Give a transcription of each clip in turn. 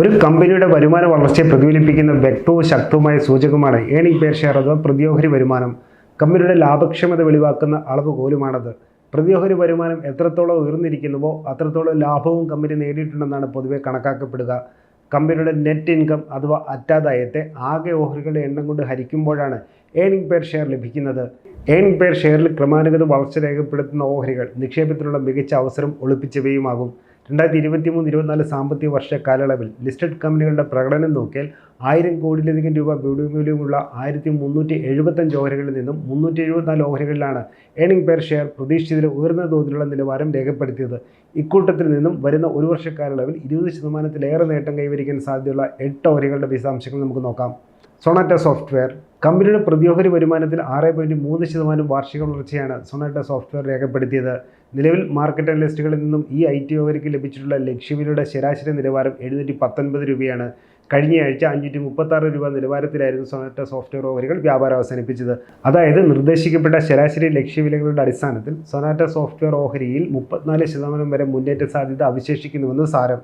ഒരു കമ്പനിയുടെ വരുമാന വളർച്ചയെ പ്രതിഫലിപ്പിക്കുന്ന വ്യക്തവും ശക്തവുമായ സൂചകമാണ് ഏണിംഗ് പേർ ഷെയർ അഥവാ പ്രതിയോഹരി വരുമാനം. കമ്പനിയുടെ ലാഭക്ഷമത വെളിവാക്കുന്ന അളവുകോലുമാണത് പ്രതിയോഹരി വരുമാനം എത്രത്തോളം ഉയർന്നിരിക്കുന്നുവോ അത്രത്തോളം ലാഭവും കമ്പനി നേടിയിട്ടുണ്ടെന്നാണ് പൊതുവെ കണക്കാക്കപ്പെടുക. കമ്പനിയുടെ നെറ്റ് ഇൻകം അഥവാ അറ്റാദായത്തെ ആകെ ഓഹരികളുടെ എണ്ണം കൊണ്ട് ഹരിക്കുമ്പോഴാണ് ഏണിംഗ് പേർ ഷെയർ ലഭിക്കുന്നത്. ഏണിംഗ് പേർ ഷെയറിൽ ക്രമാനുഗത വളർച്ച രേഖപ്പെടുത്തുന്ന ഓഹരികൾ നിക്ഷേപത്തിനുള്ള മികച്ച അവസരം ഒളിപ്പിച്ചവയുമാകും. രണ്ടായിരത്തി ഇരുപത്തി മൂന്ന് ഇരുപത്തിനാല് സാമ്പത്തിക വർഷ കാലയളവിൽ ലിസ്റ്റഡ് കമ്പനികളുടെ പ്രകടനം നോക്കിയാൽ ആയിരം കോടിയിലധികം രൂപ വിപണി മൂല്യമുള്ള ആയിരത്തി മുന്നൂറ്റി എഴുപത്തഞ്ച് ഓഹരികളിൽ നിന്നും മുന്നൂറ്റി എഴുപത്തിനാല് ഓഹരികളിലാണ് ഏണിംഗ് പേർ ഷെയർ പ്രതീക്ഷിച്ചതിൽ ഉയർന്ന തോതിലുള്ള നിലവാരം രേഖപ്പെടുത്തിയത്. ഇക്കൂട്ടത്തിൽ നിന്നും വരുന്ന ഒരു വർഷ കാലയളവിൽ ഇരുപത് ശതമാനത്തിലേറെ നേട്ടം കൈവരിക്കാൻ സാധ്യതയുള്ള എട്ട് ഓഹരികളുടെ വിശദാംശങ്ങൾ നമുക്ക് നോക്കാം. സൊണാറ്റ സോഫ്റ്റ്വെയർ കമ്പനിയുടെ പ്രതിയോഹരി വരുമാനത്തിൽ ആറ് പോയിന്റ് മൂന്ന് ശതമാനം വാർഷിക വളർച്ചയാണ് സൊണാറ്റ സോഫ്റ്റ്വെയർ രേഖപ്പെടുത്തിയത്. നിലവിൽ മാർക്കറ്റ് അനലിസ്റ്റുകളിൽ നിന്നും ഈ ഐ ടി ഓവർക്ക് ലഭിച്ചിട്ടുള്ള ലക്ഷ്യവിലയുടെ ശരാശരി നിലവാരം എഴുന്നൂറ്റി പത്തൊൻപത് രൂപയാണ്. കഴിഞ്ഞയാഴ്ച അഞ്ഞൂറ്റി മുപ്പത്താറ് രൂപ നിലവാരത്തിലായിരുന്നു സൊനറ്റ സോഫ്റ്റ്വെയർ ഓവറുകൾ വ്യാപാരം അവസാനിപ്പിച്ചത്. അതായത് നിർദ്ദേശിക്കപ്പെട്ട ശരാശരി ലക്ഷ്യവിലകളുടെ അടിസ്ഥാനത്തിൽ സൊനാറ്റ സോഫ്റ്റ്വെയർ ഓഹരിയിൽ മുപ്പത്തിനാല് ശതമാനം വരെ മുന്നേറ്റ സാധ്യത അവശേഷിക്കുന്നുവെന്ന് സാരം.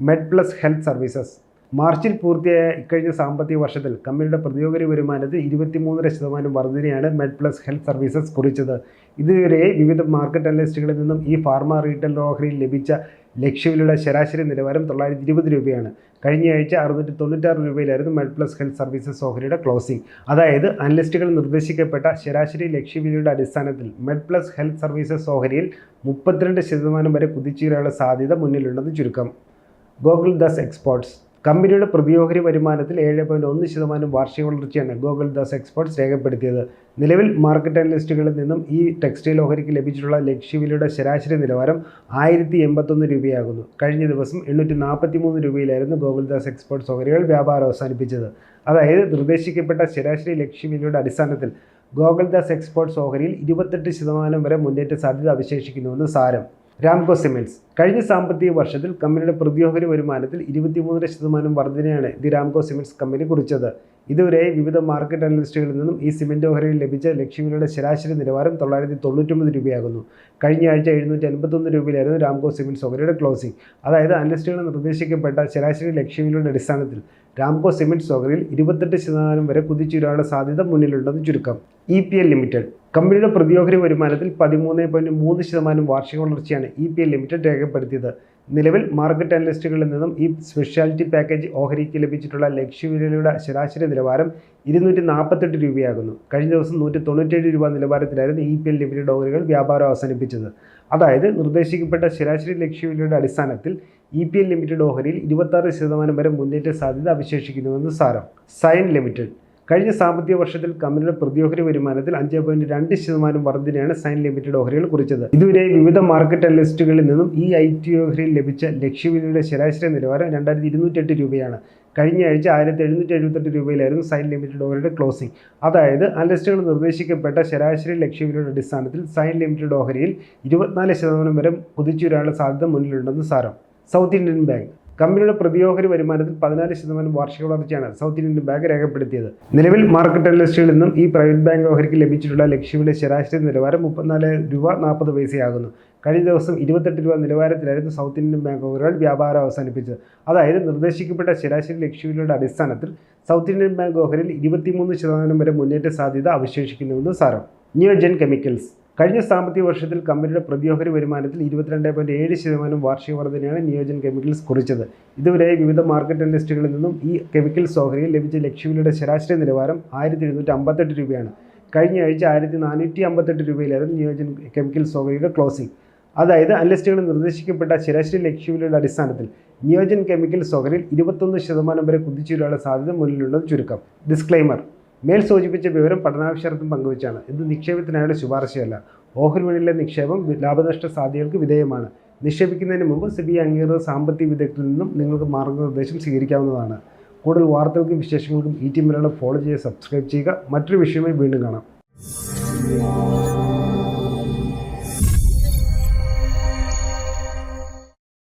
Med Plus Health Services. മാർച്ചിൽ പൂർത്തിയായ ഇക്കഴിഞ്ഞ സാമ്പത്തിക വർഷത്തിൽ കമ്പനിയുടെ പ്രതിയോഗി വരുമാനത്തിൽ ഇരുപത്തിമൂന്നര ശതമാനം വർധനയാണ് മെഡ് പ്ലസ് ഹെൽത്ത് സർവീസസ് കുറിച്ചത്. ഇതുവരെ വിവിധ മാർക്കറ്റ് അനലിസ്റ്റുകളിൽ നിന്നും ഈ ഫാർമ റീറ്റെയിൽ ഓഹരിയിൽ ലഭിച്ച ലക്ഷ്യവിലയുടെ ശരാശരി നിലവാരം തൊള്ളായിരത്തി ഇരുപത് രൂപയാണ്. കഴിഞ്ഞയാഴ്ച അറുന്നൂറ്റി തൊണ്ണൂറ്റാറ് രൂപയിലായിരുന്നു മെഡ് പ്ലസ് ഹെൽത്ത് സർവീസസ് ഓഹരിയുടെ ക്ലോസിംഗ്. അതായത് അനലിസ്റ്റുകൾ നിർദ്ദേശിക്കപ്പെട്ട ശരാശരി ലക്ഷ്യവിലയുടെ അടിസ്ഥാനത്തിൽ മെഡ് പ്ലസ് ഹെൽത്ത് സർവീസസ് ഓഹരിയിൽ മുപ്പത്തിരണ്ട് ശതമാനം വരെ കുതിച്ചുയരാനുള്ള സാധ്യത മുന്നിലുണ്ടെന്ന് ചുരുക്കം. ഗോകുൽ ദസ് എക്സ്പോർട്സ് കമ്പനിയുടെ പ്രതിയോഹരി വരുമാനത്തിൽ ഏഴ് പോയിന്റ് ഒന്ന് ശതമാനം വാർഷിക വളർച്ചയാണ് ഗോകുൽ ദാസ് എക്സ്പോർട്സ് രേഖപ്പെടുത്തിയത്. നിലവിൽ മാർക്കറ്റ് അനലിസ്റ്റുകളിൽ നിന്നും ഈ ടെക്സ്റ്റൈൽ ഓഹരിക്ക് ലഭിച്ചിട്ടുള്ള ലക്ഷ്യവിലയുടെ ശരാശരി നിലവാരം ആയിരത്തി എൺപത്തൊന്ന് രൂപയാകുന്നു. കഴിഞ്ഞ ദിവസം എണ്ണൂറ്റി നാൽപ്പത്തി മൂന്ന് രൂപയിലായിരുന്നു ഗോകുൽ ദാസ് എക്സ്പോർട്സ് ഓഹരികൾ വ്യാപാരം അവസാനിപ്പിച്ചത്. അതായത് നിർദ്ദേശിക്കപ്പെട്ട ശരാശരി ലക്ഷ്യവിലയുടെ അടിസ്ഥാനത്തിൽ ഗോകുൽദാസ് എക്സ്പോർട്സ് ഓഹരിയിൽ ഇരുപത്തെട്ട് ശതമാനം വരെ മുന്നേറ്റ സാധ്യത അവശേഷിക്കുന്നുവെന്ന് സാരം. രാംകോ സിമെന്റ്സ് കഴിഞ്ഞ സാമ്പത്തിക വർഷത്തിൽ കമ്പനിയുടെ പ്രതിയോഹരി വരുമാനത്തിൽ ഇരുപത്തിമൂന്നര ശതമാനം വർധനയാണ് ദി രാംകോ സിമെന്റ്സ് കമ്പനി കുറിച്ചത്. ഇതുവരെ വിവിധ മാർക്കറ്റ് അനലിസ്റ്റുകളിൽ നിന്നും ഈ സിമെന്റ് ഓഹരിയിൽ ലഭിച്ച ലക്ഷ്യങ്ങളുടെ ശരാശരി നിലവാരം തൊള്ളായിരത്തി തൊണ്ണൂറ്റൊമ്പത് രൂപയാകുന്നു. കഴിഞ്ഞ ആഴ്ച എഴുന്നൂറ്റി അൻപത്തൊന്ന് രൂപയിലായിരുന്നു രാംകോ സിമെന്റ്സ് ഓഹരിയുടെ ക്ലോസിംഗ് അതായത് അനലിസ്റ്റുകൾ നിർദ്ദേശിക്കപ്പെട്ട ശരാശരി ലക്ഷ്യങ്ങളുടെ അടിസ്ഥാനത്തിൽ രാംകോ സിമെന്റ്സ് ഓഹരിയിൽ ഇരുപത്തെട്ട് ശതമാനം വരെ കുതിച്ചുയരാനുള്ള സാധ്യത മുന്നിലുണ്ടെന്ന് ചുരുക്കം. ഇ പി എൽ ലിമിറ്റഡ് കമ്പനിയുടെ പ്രതിയോഹരി വരുമാനത്തിൽ പതിമൂന്ന് പോയിന്റ് മൂന്ന് ശതമാനം വാർഷിക വളർച്ചയാണ് ഇ പി എൽ ലിമിറ്റഡ് രേഖപ്പെടുത്തിയത്. നിലവിൽ മാർക്കറ്റ് അനലിസ്റ്റുകളിൽ നിന്നും ഈ സ്പെഷ്യാലിറ്റി പാക്കേജ് ഓഹരിക്ക് ലഭിച്ചിട്ടുള്ള ലക്ഷ്യവിലയുടെ ശരാശരി നിലവാരം ഇരുന്നൂറ്റി നാൽപ്പത്തെട്ട് രൂപയാകുന്നു. കഴിഞ്ഞ ദിവസം നൂറ്റി തൊണ്ണൂറ്റേഴ് രൂപ നിലവാരത്തിലായിരുന്നു ഇ പി എൽ ലിമിറ്റഡ് ഓഹരികൾ വ്യാപാരം അവസാനിപ്പിച്ചത്. അതായത് നിർദ്ദേശിക്കപ്പെട്ട ശരാശരി ലക്ഷ്യവിലയുടെ അടിസ്ഥാനത്തിൽ ഇ പി എൽ ലിമിറ്റഡ് ഓഹരിയിൽ ഇരുപത്താറ് ശതമാനം വരെ മുന്നേറ്റ സാധ്യത അവശേഷിക്കുന്നുവെന്ന് സാരം. സൈൻ ലിമിറ്റഡ് കഴിഞ്ഞ സാമ്പത്തിക വർഷത്തിൽ കമ്പനിയുടെ പ്രതിയോഹരി വരുമാനത്തിൽ അഞ്ച് പോയിന്റ് രണ്ട് ശതമാനം വർധനയാണ് സൈൻ ലിമിറ്റഡ് ഓഹരികൾ കുറിച്ചത്. ഇതുവരെ വിവിധ മാർക്കറ്റ് അനലിസ്റ്റുകളിൽ നിന്നും ഈ ഐ ടി ഓഹരിയിൽ ലഭിച്ച ലക്ഷ്യവിലയുടെ ശരാശരി നിലവാരം രണ്ടായിരത്തി ഇരുന്നൂറ്റെട്ട് രൂപയാണ്. കഴിഞ്ഞ ആഴ്ച ആയിരത്തി എഴുന്നൂറ്റി എഴുപത്തെട്ട് രൂപയിലായിരുന്നു സൈൻ ലിമിറ്റഡ് ഓഹരിയുടെ ക്ലോസിംഗ്. അതായത് അനലിസ്റ്റുകൾ നിർദ്ദേശിക്കപ്പെട്ട ശരാശരി ലക്ഷ്യവിലയുടെ അടിസ്ഥാനത്തിൽ സൈൻ ലിമിറ്റഡ് ഓഹരിയിൽ ഇരുപത്തിനാല് ശതമാനം വരെ കുതിച്ചുവരാനുള്ള സാധ്യത മുന്നിലുണ്ടെന്ന് സാരം. സൗത്ത് ഇന്ത്യൻ ബാങ്ക് കമ്പനിയുടെ പ്രതിയോഹരി വരുമാനത്തിൽ പതിനാല് ശതമാനം വാർഷിക വളർച്ചയാണ് സൗത്ത് ഇന്ത്യൻ ബാങ്ക് രേഖപ്പെടുത്തിയത്. നിലവിൽ മാർക്കറ്റ് അനലിസ്റ്റിൽ നിന്നും ഈ പ്രൈവറ്റ് ബാങ്ക് ഓഹരിക്ക് ലഭിച്ചിട്ടുള്ള ലക്ഷ്യവിലെ ശരാശരി നിലവാരം മുപ്പത്തിനാല് രൂപ നാൽപ്പത് പൈസയാകുന്നു. കഴിഞ്ഞ ദിവസം ഇരുപത്തെട്ട് രൂപ നിലവാരത്തിലായിരുന്നു സൗത്ത് ഇന്ത്യൻ ബാങ്ക് ഓഹരികൾ വ്യാപാരം അവസാനിപ്പിച്ചത്. അതായത് നിർദ്ദേശിക്കപ്പെട്ട ശരാശരി ലക്ഷ്യവിലയുടെ അടിസ്ഥാനത്തിൽ സൗത്ത് ഇന്ത്യൻ ബാങ്ക് ഓഹരിയിൽ ഇരുപത്തിമൂന്ന് ശതമാനം വരെ മുന്നേറ്റ സാധ്യത അവശേഷിക്കുന്നുവെന്ന് സാരം. ന്യൂജൻ കെമിക്കൽസ് കഴിഞ്ഞ സാമ്പത്തിക വർഷത്തിൽ കമ്പനിയുടെ പ്രതിയോഹരി വരുമാനത്തിൽ ഇരുപത്തിരണ്ട് പോയിന്റ് ഏഴ് ശതമാനം വാർഷിക വർധനയാണ് നിയോജൻ കെമിക്കൽസ് കുറിച്ചത്. ഇതുവരെ വിവിധ മാർക്കറ്റ് ഇൻഡസ്ട്രികളിൽ നിന്നും ഈ കെമിക്കൽസ് ഓഹരിയിൽ ലഭിച്ച ലക്ഷ്യവിലയുടെ ശരാശരി നിലവാരം ആയിരത്തി എഴുന്നൂറ്റി അമ്പത്തെട്ട് രൂപയാണ്. കഴിഞ്ഞ ആഴ്ച ആയിരത്തി നാനൂറ്റി അമ്പത്തെട്ട് രൂപയിലായിരുന്നു നിയോജൻ കെമിക്കൽസ് ഓഹരിയുടെ ക്ലോസിംഗ് അതായത് അനലിസ്റ്റുകൾ നിർദ്ദേശിക്കപ്പെട്ട ശരാശരി ലക്ഷ്യവിലയുടെ അടിസ്ഥാനത്തിൽ നിയോജൻ കെമിക്കൽസ് ഓഹരിയിൽ ഇരുപത്തൊന്ന് ശതമാനം വരെ കുതിച്ചുവരാനുള്ള സാധ്യത മുന്നിലുള്ളത് ചുരുക്കം. ഡിസ്ക്ലൈമർ മേൽ സൂചിപ്പിച്ച വിവരം പഠനാവശ്യാർത്ഥം പങ്കുവച്ചാണ്. ഇത് നിക്ഷേപത്തിനായുള്ള ശുപാർശയല്ല. ഓഹരി വിളിയിലെ നിക്ഷേപം ലാഭനഷ്ട സാധ്യതകൾക്ക് വിധേയമാണ്. നിക്ഷേപിക്കുന്നതിന് മുമ്പ് സിബി അംഗീകൃത സാമ്പത്തിക വിദഗ്ധരിൽ നിന്നും നിങ്ങൾക്ക് മാർഗനിർദ്ദേശം സ്വീകരിക്കാവുന്നതാണ്. കൂടുതൽ വാർത്തകൾക്കും വിശേഷങ്ങൾക്കും ഈ ടീമിലുള്ള ഫോളോ ചെയ്യുക സബ്സ്ക്രൈബ് ചെയ്യുക. മറ്റൊരു വിഷയമായി വീണ്ടും കാണാം.